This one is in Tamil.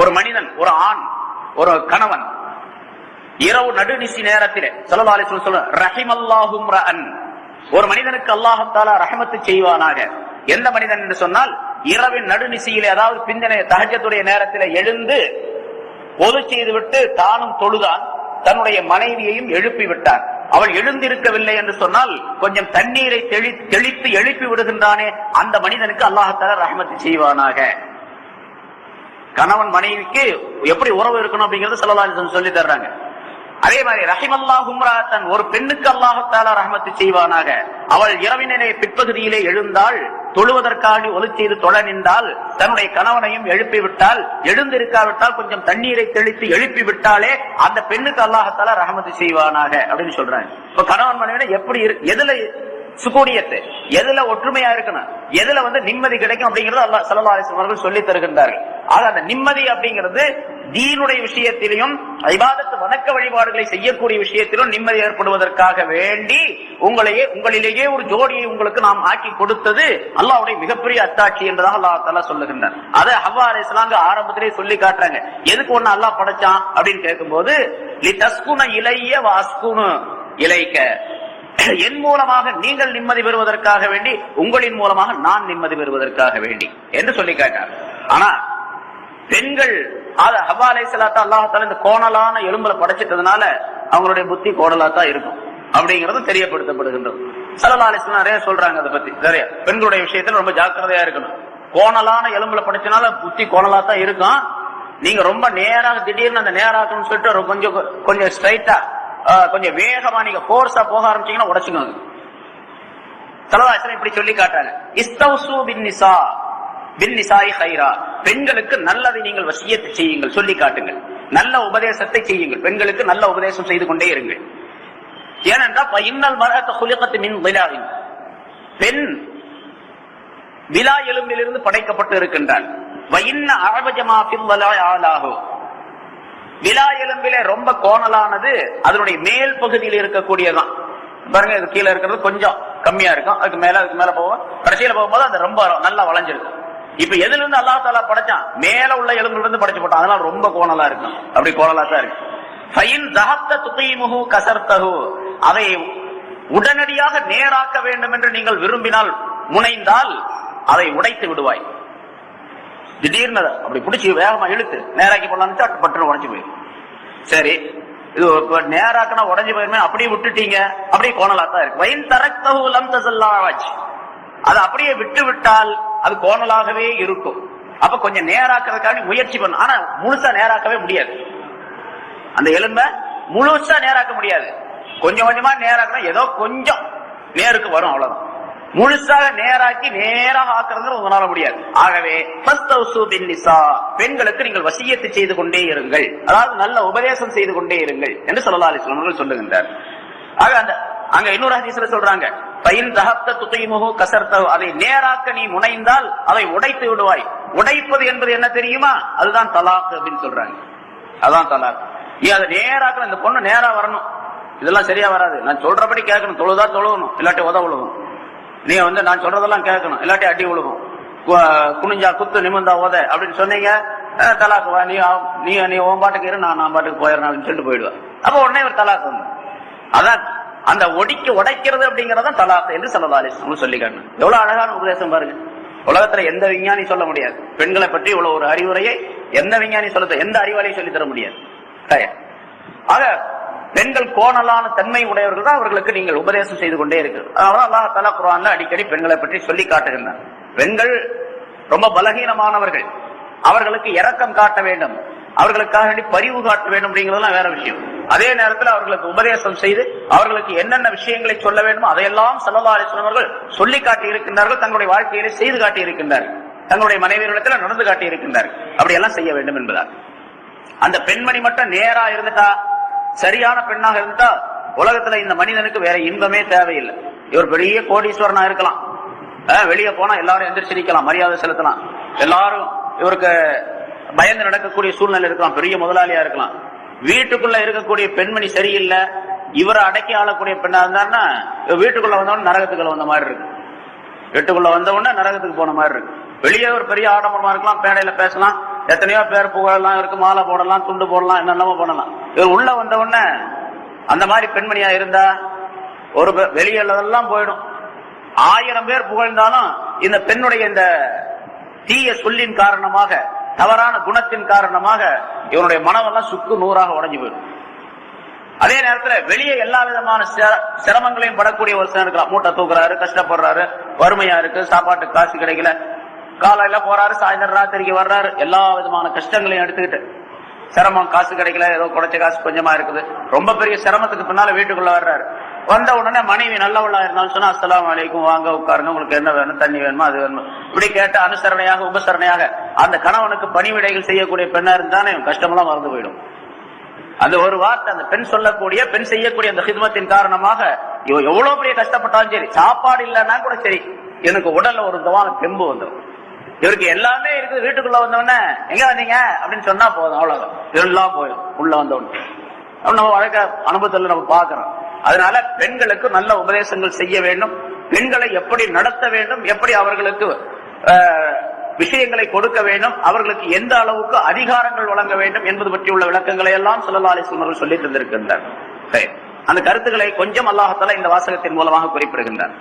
ஒரு மனிதன் ஒரு ஆண் ஒரு கணவன் இரவு நடுநிசி நேரத்தில் சொல்லலாலே சொல்ல சொல்ல ரஹிமல்லாஹும் ஒரு மனிதனுக்கு அல்லாஹத்தாலா ரஹமத்து செய்வானாக. எந்த மனிதன் என்று சொன்னால் இரவின் நடுநிசியிலே அதாவது பிந்தனை தகஜத்துடைய நேரத்தில் எழுந்து பொது செய்துவிட்டு தானும் தொழுதான் தன்னுடைய மனைவியையும் எழுப்பி விட்டார் அவள் எழுந்திருக்கவில்லை என்று சொன்னால் கொஞ்சம் தண்ணீரை தெளி தெளித்து எழுப்பி விடுகின்றானே அந்த மனிதனுக்கு அல்லாஹத்தாலா ரஹமத்து செய்வானாக. கணவன் மனைவிக்கு எப்படி உறவு இருக்கணும் அப்படிங்கறது செல்லலாஜன் சொல்லி தர்றாங்க. அதே மாதிரி ரஹிமல்லாஹ் தன் ஒரு பெண்ணுக்கு அல்லாஹத்தாலா ரஹமத்து செய்வானாக. அவள் இரவினே பிற்பகுதியிலே எழுந்தாள் தொழுவதற்காண்டி ஒலி செய்து தொழ நின்றால் தன்னுடைய கணவனையும் எழுப்பி விட்டால் எழுந்திருக்காவிட்டால் கொஞ்சம் தண்ணீரை தெளித்து எழுப்பி விட்டாலே அந்த பெண்ணுக்கு அல்லாஹத்தாலா ரஹமத்து செய்வானாக அப்படின்னு சொல்றாங்க. இப்ப கணவன் மனைவி எப்படி இரு- எதுல சுகூடியத்து எதுல ஒற்றுமையா இருக்கணும் எதுல வந்து நிம்மதி கிடைக்கும் அப்படிங்கறது அல்லாஹ் ஸல்லல்லாஹு அலைஹி அவர்கள் சொல்லி தருகின்றார்கள். ஆக அந்த நிம்மதி அப்படிங்கிறது தீனுடைய விஷயத்திலையும் ஐபாதத்து வணக்க வழிபாடுகளை செய்யக்கூடிய விஷயத்திலும் நிம்மதி ஏற்படுவதற்காக வேண்டி உங்களையே உங்களிலேயே ஒரு ஜோடியை உங்களுக்கு நாம் ஆக்கி கொடுத்தது அல்லாவுடைய மிகப்பெரிய அத்தாட்சி என்பதாக அல்லா தலா சொல்லுகின்றார் அதை ஹவ்வா இஸ்லாங்க ஆரம்பத்திலே சொல்லி காட்டுறாங்க. எதுக்கு ஒண்ணு அல்லாஹ் படைச்சான் அப்படின்னு கேட்கும்போது லி தஸ்குன இலைய வாஸ்குனு இலைக்க. என் மூலமாக நீங்கள் நிம்மதி பெறுவதற்காக வேண்டி உங்களின் மூலமாக நான் நிம்மதி பெறுவதற்காக வேண்டி என்று சொல்லி கேட்டார் ஆனா பெண்கள் அத ஹவா அலை சலாத்தா அல்லாஹால இந்த கோணலான எலும்புல படைச்சிட்டதுனால அவங்களுடைய புத்தி கோணலா தான் இருக்கும். அப்படிங்கறது தெரியப்படுத்தப்படுகின்றது. சலல்லா அலிஸ்லாம் நிறைய சொல்றாங்க அதை பத்தி. நிறைய. பெண்களுடைய விஷயத்துல ரொம்ப ஜாக்கிரதையா இருக்கணும். கோணலான எலும்புல படைச்சனால புத்தி கோணலா தான் இருக்கும். நீங்க ரொம்ப நேராக திடீர்னு அந்த நேராக்கணும்னு சொல்லிட்டு கொஞ்சம் கொஞ்சம் ஸ்ட்ரைட்டா கொஞ்சம் வேகமா நீங்க போர்ஸா போக ஆரம்பிச்சீங்கன்னா உடச்சுக்கோங்க. சலதாசனம் இப்படி சொல்லி காட்டாங்க இஸ்தவ்சு பின் நிசா பின் நிசாய் ஹைரா பெண்களுக்கு நல்லதை நீங்கள் வசியத்தை செய்யுங்கள் சொல்லி காட்டுங்கள். நல்ல உபதேசத்தை செய்யுங்கள். பெண்களுக்கு நல்ல உபதேசம் செய்து கொண்டே இருங்கள். ஏனென்றால் இன்னல் மரத்த குலிகத்து மின் விழாவின் பெண் விழா எலும்பிலிருந்து படைக்கப்பட்டு இருக்கின்றாள். விழா எலும்பிலே ரொம்ப கோணலானது அதனுடைய மேல் பகுதியில் இருக்கக்கூடியதான் பாருங்க இது கீழே இருக்கிறது கொஞ்சம் கம்மியா இருக்கும். அதுக்கு மேல அதுக்கு மேல போகும். கடைசியில போகும்போது அது ரொம்ப நல்லா வளைஞ்சிருக்கும். இப்ப எதுல இருந்து அல்லா தாலா படைச்சான்? மேல உள்ள எலும்புல இருந்து படைச்சு போட்டான். அதனால ரொம்ப கோணலா இருக்கும். அப்படி கோணலா தான் இருக்கு ஃபைன் தஹத்த துகைமுஹு கசர்த்தஹு. அதை உடனடியாக நேராக்க வேண்டும் என்று நீங்கள் விரும்பினால் முனைந்தால் அதை உடைத்து விடுவாய். திடீர்னு அதை அப்படி பிடிச்சி வேகமா இழுத்து நேராக்கி போடலான்னு பட்டு உடஞ்சு போயிடும் சரி இது இப்ப நேராக்கினா உடஞ்சு போயிருமே அப்படியே விட்டுட்டீங்க. அப்படியே கோணலா தான் இருக்கு. வயின் தரக்தஹு லம் தசல்லாவாஜ் அதை அப்படியே விட்டு விட்டால் அது கோணலாகவே இருக்கும். அப்ப கொஞ்சம் நேராக்கிறதுக்காக முயற்சி பண்ணும் ஆனா முழுசா நேராக்கவே முடியாது. அந்த எலும்ப முழுசா நேராக்க முடியாது. கொஞ்சம் கொஞ்சமா நேராக்கணும் ஏதோ கொஞ்சம் நேருக்கு வரும் அவ்வளவுதான். முழுசாக நேராக்கி நேராக ஆக்குறது உங்களால முடியாது. ஆகவே பெண்களுக்கு நீங்கள் வசியத்து செய்து கொண்டே இருங்கள். அதாவது நல்ல உபதேசம் செய்து கொண்டே இருங்கள் என்று சொல்லலா சொல்லுகின்றார். ஆக அந்த அங்க இன்னொரு ஹதீஸ்ல சொல்றாங்க. அதை நேராக்க நீ முனைந்தால் அதை உடைத்து விடுவாய். உடைப்பது என்பது என்ன தெரியுமா? அதுதான் தலாக் அப்படின்னு சொல்றாங்க. அதான் தலாக். நீ அதை நேராக்க இந்த பொண்ணு நேரா வரணும். இதெல்லாம் சரியா வராது. நான் சொல்றபடி கேட்கணும். தொழுதா தொழுகணும் இல்லாட்டி உத விழுவும் நீ வந்து நான் சொல்றதெல்லாம் கேட்கணும். இல்லாட்டி அடி விழுவும் குனிஞ்சா குத்து நிமிந்தா உத அப்படின்னு சொன்னீங்க. தலாக்கு வா. நீ நீ நீ உன் பாட்டுக்கு இரு. நான் நான் பாட்டுக்கு போயிடுறேன் அப்படின்னு சொல்லிட்டு போயிடுவேன் அப்ப உடனே ஒரு தலாக்கு வந்து அதான் அந்த ஒடிக்கு உடைக்கிறது அப்படிங்கறதான் தலாக் என்று சொல்லலாம் அலிஸ்லாம் சொல்லி காட்டணும் எவ்வளவு அழகான உபதேசம் பாருங்க. உலகத்துல எந்த விஞ்ஞானி சொல்ல முடியாது. பெண்களை பற்றி இவ்வளவு ஒரு அறிவுரையை எந்த விஞ்ஞானி சொல்ல எந்த அறிவாளையும் சொல்லி தர முடியாது. ஆக பெண்கள் கோணலான தன்மை உடையவர்கள் தான் அவர்களுக்கு நீங்கள் உபதேசம் செய்து கொண்டே இருக்கு அதனால அல்லாஹால குரான் அடிக்கடி பெண்களை பற்றி சொல்லி காட்டுகின்றனர் பெண்கள் ரொம்ப பலகீனமானவர்கள். அவர்களுக்கு இரக்கம் காட்ட வேண்டும். அவர்களுக்காக பரிவு காட்ட வேண்டும் அப்படிங்கறதெல்லாம் வேற விஷயம். அதே நேரத்தில் அவர்களுக்கு உபதேசம் செய்து அவர்களுக்கு என்னென்ன விஷயங்களை சொல்ல வேண்டுமோ அதையெல்லாம் சல்லா அலிஸ்லாம் சொல்லி காட்டி இருக்கின்றார்கள் தங்களுடைய வாழ்க்கையிலே செய்து காட்டி இருக்கின்றார்கள் தங்களுடைய மனைவியர்களிடத்தில் நடந்து காட்டி இருக்கின்றார்கள் அப்படியெல்லாம் செய்ய வேண்டும் என்பதால். அந்த பெண்மணி மட்டும் நேரா இருந்துட்டா சரியான பெண்ணாக இருந்துட்டா உலகத்துல இந்த மனிதனுக்கு வேற இன்பமே தேவையில்லை. இவர் பெரிய கோடீஸ்வரனா இருக்கலாம். வெளியே போனா எல்லாரும் எந்திரிச்சு நிக்கலாம் மரியாதை செலுத்தலாம். எல்லாரும் இவருக்கு பயந்து நடக்கக்கூடிய சூழ்நிலை இருக்கலாம் பெரிய முதலாளியா இருக்கலாம். வீட்டுக்குள்ள இருக்கக்கூடிய பெண்மணி சரியில்லை இவரை அடக்கி ஆளக்கூடிய பெண்ணா இருந்தாருன்னா வீட்டுக்குள்ள வந்தவொடனே நரகத்துக்குள்ள வந்த மாதிரி இருக்கு. வீட்டுக்குள்ள வந்தவொடனே நரகத்துக்கு போன மாதிரி இருக்கு. வெளியே ஒரு பெரிய ஆடம்பரமா இருக்கலாம் பேடையில பேசலாம் எத்தனையோ பேர் புகழலாம் இருக்கு மாலை போடலாம் துண்டு போடலாம் என்னென்னமோ பண்ணலாம் இவர் உள்ள வந்த அந்த மாதிரி பெண்மணியா இருந்தா ஒரு வெளியெல்லாம் போயிடும். ஆயிரம் பேர் புகழ்ந்தாலும் இந்த பெண்ணுடைய இந்த தீய சொல்லின் காரணமாக தவறான குணத்தின் காரணமாக இவனுடைய மனமெல்லாம் சுக்கு நூறாக உடஞ்சு போயிடும். அதே நேரத்தில் வெளியே எல்லா விதமான சிர- சிரமங்களையும் படக்கூடிய ஒரு சிலர் இருக்கலாம். மூட்டை தூக்குறாரு கஷ்டப்படுறாரு வறுமையா இருக்கு சாப்பாட்டுக்கு காசு கிடைக்கல. காலையில போறாரு சாயந்தரம் ராத்திரிக்கு வர்றாரு. எல்லா விதமான கஷ்டங்களையும் எடுத்துக்கிட்டு. சிரமம் காசு கிடைக்கல ஏதோ குறைச்ச காசு கொஞ்சமா இருக்குது. ரொம்ப பெரிய சிரமத்துக்கு பின்னால வீட்டுக்குள்ள வர்றாரு. வந்த உடனே மனைவி நல்லவளா இருந்தாலும் சொன்னா அஸ்லாம் அலைக்கும் வாங்க உட்காருங்க உங்களுக்கு என்ன வேணும் தண்ணி வேணுமா அது வேணுமா? இப்படி கேட்டு அனுசரணையாக உபசரணையாக அந்த கணவனுக்கு பணிவிடைகள் செய்யக்கூடிய பெண்ணா இருந்தானே கஷ்டமெல்லாம் மறந்து போயிடும். அந்த ஒரு வார்த்தை அந்த பெண் சொல்லக்கூடிய பெண் செய்யக்கூடிய அந்த ஹிதமத்தின் காரணமாக இவன் எவ்வளவு பெரிய கஷ்டப்பட்டாலும் சரி சாப்பாடு இல்லைன்னா கூட சரி எனக்கு உடல்ல ஒரு விதமான தெம்பு வந்துடும் இவருக்கு எல்லாமே இருக்குது வீட்டுக்குள்ள வந்தவொடனே எங்க வந்தீங்க? அப்படின்னு சொன்னா போதும் அவ்வளவுதான். எல்லாம் போயிடும் உள்ள வந்தவொடனே. நம்ம வழக்க அனுபவத்துல நம்ம பாக்குறோம் அதனால பெண்களுக்கு நல்ல உபதேசங்கள் செய்ய வேண்டும். பெண்களை எப்படி நடத்த வேண்டும் எப்படி அவர்களுக்கு அஹ், விஷயங்களை கொடுக்க வேண்டும் அவர்களுக்கு எந்த அளவுக்கு அதிகாரங்கள் வழங்க வேண்டும் என்பது பற்றியுள்ள விளக்கங்களை எல்லாம் சொல்லலா அலிஸ்லம் அவர்கள் சொல்லி தந்திருக்கின்றார் அந்த கருத்துக்களை கொஞ்சம் அல்லாஹத்தால இந்த வாசகத்தின் மூலமாக குறிப்பிடுகின்றார்